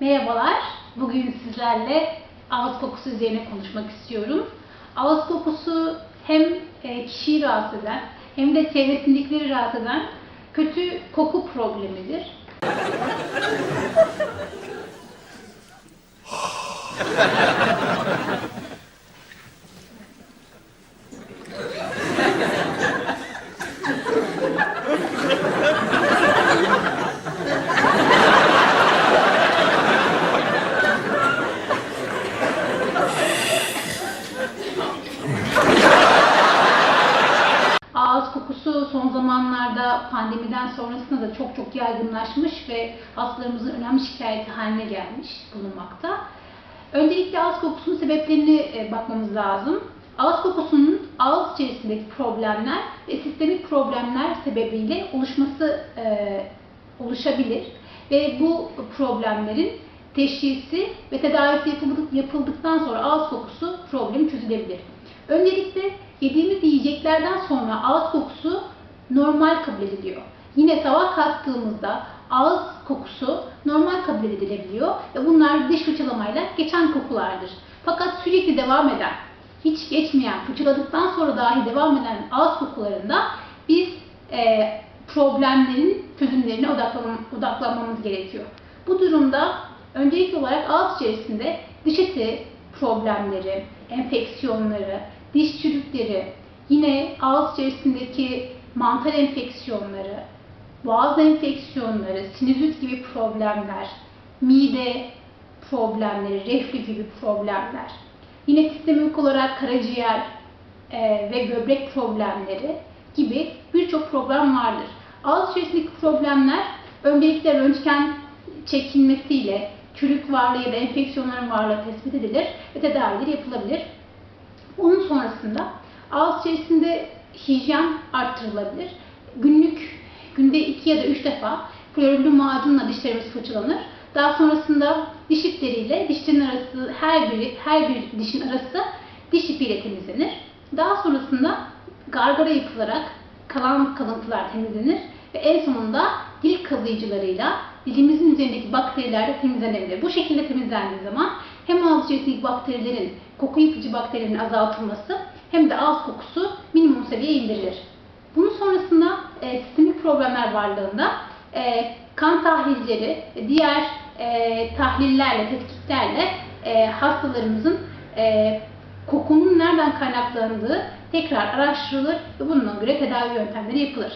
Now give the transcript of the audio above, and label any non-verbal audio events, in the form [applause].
Merhabalar. Bugün sizlerle ağız kokusu üzerine konuşmak istiyorum. Ağız kokusu hem e, kişiyi rahatsız eden hem de çevresindekileri rahatsız eden kötü koku problemidir. [laughs] Ağız kokusu son zamanlarda pandemiden sonrasında da çok çok yaygınlaşmış ve hastalarımızın önemli şikayeti haline gelmiş bulunmakta. Öncelikle ağız kokusunun sebeplerine e, bakmamız lazım. Ağız kokusunun ağız içerisindeki problemler ve sistemik problemler sebebiyle oluşması e, oluşabilir ve bu problemlerin teşhisi ve tedavisi yapıldık, yapıldıktan sonra ağız kokusu problemi çözülebilir. Öncelikle yediğimiz yiyeceklerden sonra ağız kokusu normal kabul ediliyor. Yine sabah kalktığımızda ağız kokusu normal kabul edilebiliyor ve bunlar diş fırçalamayla geçen kokulardır. Fakat sürekli devam eden, hiç geçmeyen, fırçaladıktan sonra dahi devam eden ağız kokularında biz e, problemlerin çözümlerine odaklan- odaklanmamız gerekiyor. Bu durumda öncelikli olarak ağız içerisinde diş eti problemleri, enfeksiyonları, diş çürükleri, yine ağız içerisindeki mantar enfeksiyonları, boğaz enfeksiyonları, sinüzit gibi problemler, mide problemleri, reflü gibi problemler, yine sistemik olarak karaciğer e, ve böbrek problemleri gibi birçok problem vardır. Ağız içerisindeki problemler öncelikle röntgen çekilmesiyle çürük varlığı ya da enfeksiyonların varlığı tespit edilir ve tedavileri yapılabilir. Onun sonrasında ağız içerisinde hijyen arttırılabilir. Günlük, günde iki ya da üç defa florürlü macunla dişlerimiz fırçalanır. Daha sonrasında diş ipleriyle dişlerin arası her biri, her bir dişin arası diş ipiyle temizlenir. Daha sonrasında gargara yapılarak kalan kalıntılar temizlenir ve en sonunda dil kazıyıcılarıyla dilimizin üzerindeki bakteriler de temizlenebilir. Bu şekilde temizlendiği zaman hem ağız içerisindeki bakterilerin, koku yapıcı bakterilerin azaltılması hem de ağız kokusu seviyeye indirilir. Bunun sonrasında e, sistemik problemler varlığında e, kan tahlilleri, diğer e, tahlillerle, tetkiklerle e, hastalarımızın e, kokunun nereden kaynaklandığı tekrar araştırılır ve bununla göre tedavi yöntemleri yapılır.